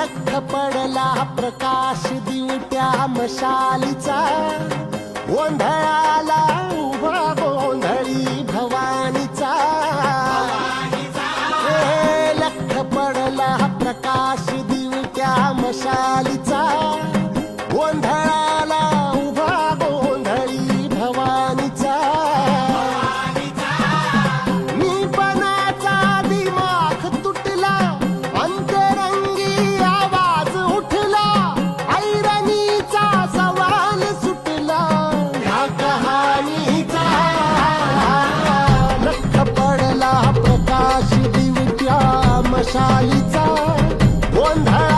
धक्क पडला प्रकाश दिवट्या मशालीचा. गोंधळा Sai 管他